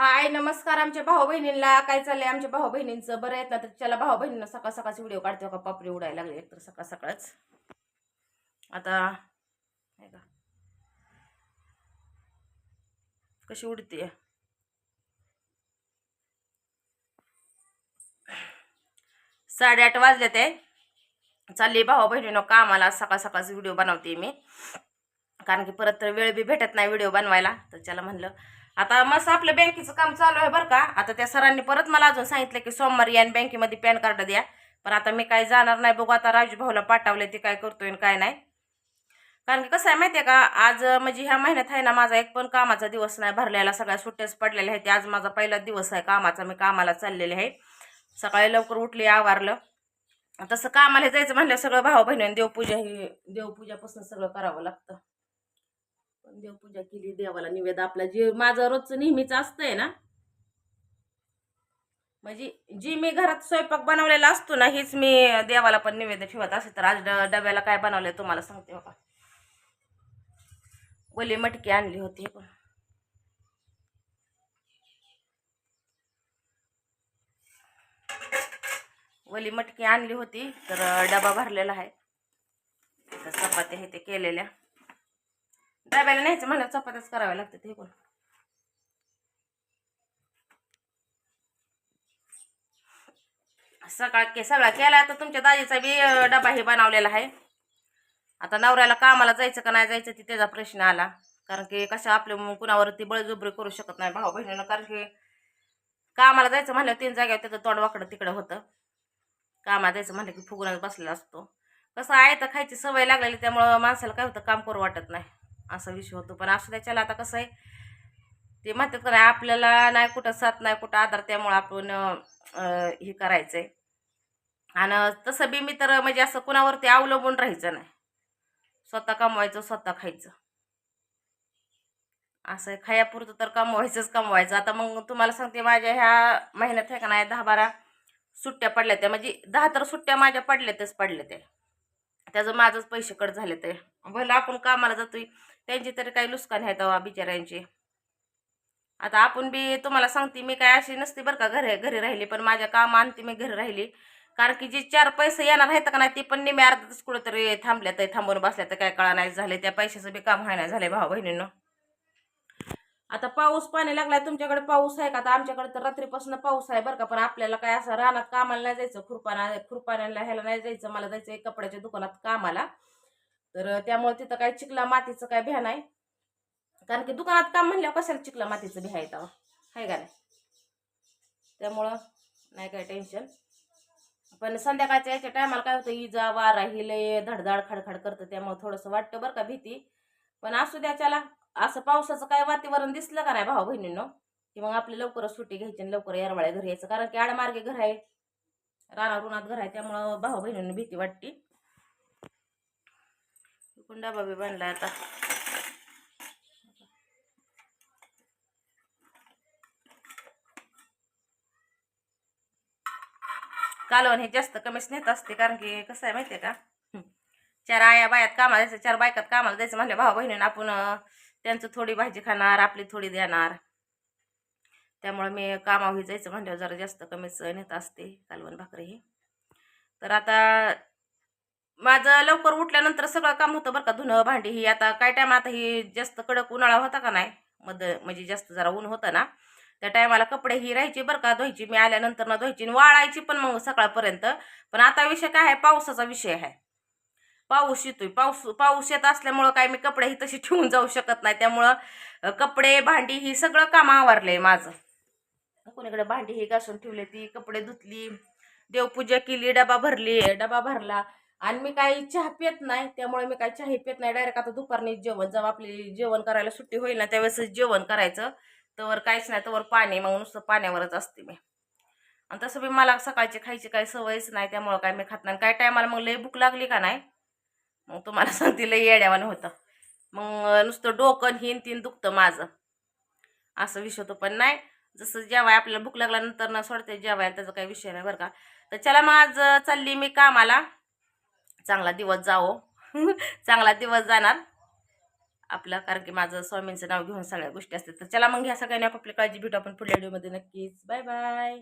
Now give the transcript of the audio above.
हाय नमस्कार आमच्या भाऊ बहिणींना काय चाललंय आमच्या भाऊ बहिणींचं बरं आहेत ना? तर त्याला भाऊ बहिणींना सकाळ सकाळच व्हिडिओ काढते का पापडी उडायला लागले एकतर सकाळ सकाळच. आता का कशी उडते? साडेआठ वाजले ते चालली भाऊ बहिणीनं कामाला. सकाळ सकाळच व्हिडिओ बनवते मी. कारण की परत तर वेळ बी भेटत नाही व्हिडिओ बनवायला. तर त्याला म्हणलं आता मस्त आपलं बँकेचं काम चालू आहे बरं का. आता त्या सरांनी परत मला अजून सांगितलं की सोमवारी या बँकेमध्ये पॅन कार्ड द्या. पण आता मी काय जाणार नाही. बघू आता राजूभाऊला पाठवलं पाठवले ते काय करतोय आणि काय नाही. कारण की कसं आहे माहिती आहे का आज म्हणजे ह्या महिन्यात आहे ना माझा एक पण कामाचा दिवस नाही भरलेला. सगळ्या सुट्ट्याच पडलेल्या आहेत. आज माझा पहिला दिवस आहे कामाचा. मी कामाला चाललेले आहे. सकाळी लवकर उठली आवारलं. तसं कामाला जायचं म्हणलं सगळं भाऊ बहिणी देवपूजा ही देवपूजापासून सगळं करावं लागतं. देवपूजा केली देवाला निवेद आपला. जे माझं रोजचं नेहमीच असतंय ना. म्हणजे जी मी घरात स्वयंपाक बनवलेला असतो ना हीच मी देवाला पण निवेद ठेवत असे. तर आज ड- डब्याला काय बनवलंय तुम्हाला सांगते बाबा. ओली मटकी आणली होती. पण ओली मटकी आणली होती तर डबा भरलेला आहे. तर चपात्या हे ते केलेल्या. डब्याला न्यायचं म्हणलं चपात्याच कराव्या लागतात हे पण. सकाळ के सगळा केला तर तुमच्या दाजीचा बी डबा हे बनवलेला आहे. आता नवऱ्याला कामाला जायचं का नाही जायचं ती त्याचा प्रश्न आला. कारण की कसं आपल्या कुणावरती बळजबरी करू शकत नाही भाऊ बहिणीनं. कारण की कामाला जायचं म्हणलं तीन जागेवर त्याचं तोंड वाकडं तिकडं होतं. कामाला जायचं म्हणलं की फुगूनच बसलेला असतो. कसं आहे तर खायची सवय लागलेली त्यामुळं माणसाला काय होतं काम करू वाटत नाही. असा विषय होतो. पण असं त्याच्याला आता कसं आहे ते म्हणतात का नाही आपल्याला नाही कुठं साथ नाही कुठं आधार त्यामुळं आपण हे करायचं आहे आणि तसं बी मी तर म्हणजे असं कुणावरती अवलंबून राहायचं नाही. स्वतः कमवायचं स्वतः खायचं. असं खायापुरतं तर कमवायचंच कमवायचं. आता मग तुम्हाला सांगते माझ्या ह्या महिन्यात आहे का नाही दहा बारा सुट्ट्या पडल्या त्या. म्हणजे दहा तर सुट्ट्या माझ्या पडल्यातच पडल्या त्या. त्याचं माझंच पैसे कट झाले ते. भलं आपण कामाला जातोय त्यांची तरी काही नुकसान आहे तेव्हा बिचाऱ्यांची. आता आपण बी तुम्हाला सांगते मी काय अशी नसते बरं का घरी घरी राहिली पण माझ्या काम आणते मी घरी राहिली. कारण की जे चार पैसे येणार आहेत का नाही ते पण नेहमी अर्धाच कुठं तरी थांबल्या तर थांबून बसल्या तर काय कळा नाही झाले त्या पैशाचं बी काम व्हायला झालं भाऊ बहिणीनं आता पाऊस पाणी लागलाय तुमच्याकडे पाऊस आहे का? आता आमच्याकडे तर रात्रीपासून पाऊस आहे बरं का पण आपल्याला काय असं रानात कामाला नाही जायचं खुरपाना खुरपाण्याला ह्याला नाही जायचं मला जायचं आहे कपड्याच्या दुकानात कामाला. तर त्यामुळे तिथं काय चिखला मातीचं काय भ्या नाही. कारण की दुकानात काम म्हणल्यावर कशाला चिखला मातीचं भ्या येतं? आहे का नाही? त्यामुळं नाही काय टेन्शन पण संध्याकाळच्या याच्या टायमाला काय होतं इजा वारा ही लय धडधाड खडखड करतं त्यामुळे थोडंसं वाटतं बरं का भीती. पण असू द्या त्याला असं पावसाचं काय वातावरण दिसलं का नाही भाऊ बहिणींनो? की मग आपली लवकरच सुट्टी घ्यायची आणि लवकर येरवाळ्या घरी यायचं. कारण की आडमार्गे घर आहे राणा रुणात घर आहे त्यामुळं भाऊ बहिणींना भीती वाटते. कुंडा बाबी बांधला आता. कालवण हे जास्त कमीच नेत असते कारण की कसं आहे माहितीये का? चार आया बायात कामाला जायचं चार बायकात कामाला जायचं म्हणलं भाऊ बहिणीनं आपण त्यांचं थोडी भाजी खाणार आपली थोडी देणार. त्यामुळे मी कामावर जायचं म्हणल्यावर जरा जास्त कमीच नेत असते कालवण भाकरी. हे तर आता माझं लवकर उठल्यानंतर सगळं काम होतं बरं का धुणं भांडी ही आता काय टायम आता ही जास्त कडक उन्हाळा होता का नाही मध म्हणजे जास्त जरा ऊन होतं ना त्या टायमाला कपडे ही राहायची बरं का धुवायची मी आल्यानंतर ना धुवायची आणि वाळायची पण मग सकाळपर्यंत. पण आता विषय काय आहे? पावसाचा विषय आहे. पाऊस येतोय. पाऊस पाऊस येत असल्यामुळं काय मी कपडेही तसे तशी ठेवून जाऊ शकत नाही. त्यामुळं कपडे भांडी ही सगळं काम आवरलंय माझं. कोणीकडे भांडी ही घासून ठेवली ती कपडे धुतली देवपूजा केली डबा भरली डबा भरला. आणि मी काही चहा पित नाही त्यामुळे मी काही चहा पित नाही. डायरेक्ट आता दुपारनी जेवण जेव्हा आपली जेवण करायला सुट्टी होईल ना त्यावेळेस जेवण करायचं. तवर काहीच नाही तवर पाणी मग नुसतं पाण्यावरच असते मी. आणि तसं बी मला सकाळची खायची काही सवयच नाही त्यामुळं काय मी खात नाही. काय टायमाला मग लई भूक लागली का नाही मग तुम्हाला सांगते लई येड्यावानं होतं. मग नुसतं डोकं हिन तीन दुखतं माझं. असं विषय होतो. पण नाही जसं जेवाय आपल्याला भूक लागल्यानंतर ना सोडते जेवाय त्याचा काही विषय नाही बरं का. तर चला मग आज चालली मी कामाला. चांगला दिवस जावो. चांगला दिवस जाणार. आपलं कारण की माझं स्वामींचं नाव घेऊन सगळ्या गोष्टी असतात. तर चला मग ह्या सगळ्यांनी आपापली काळजी भेटू आपण पुढल्या व्हिडिओमध्ये नक्कीच. Bye bye.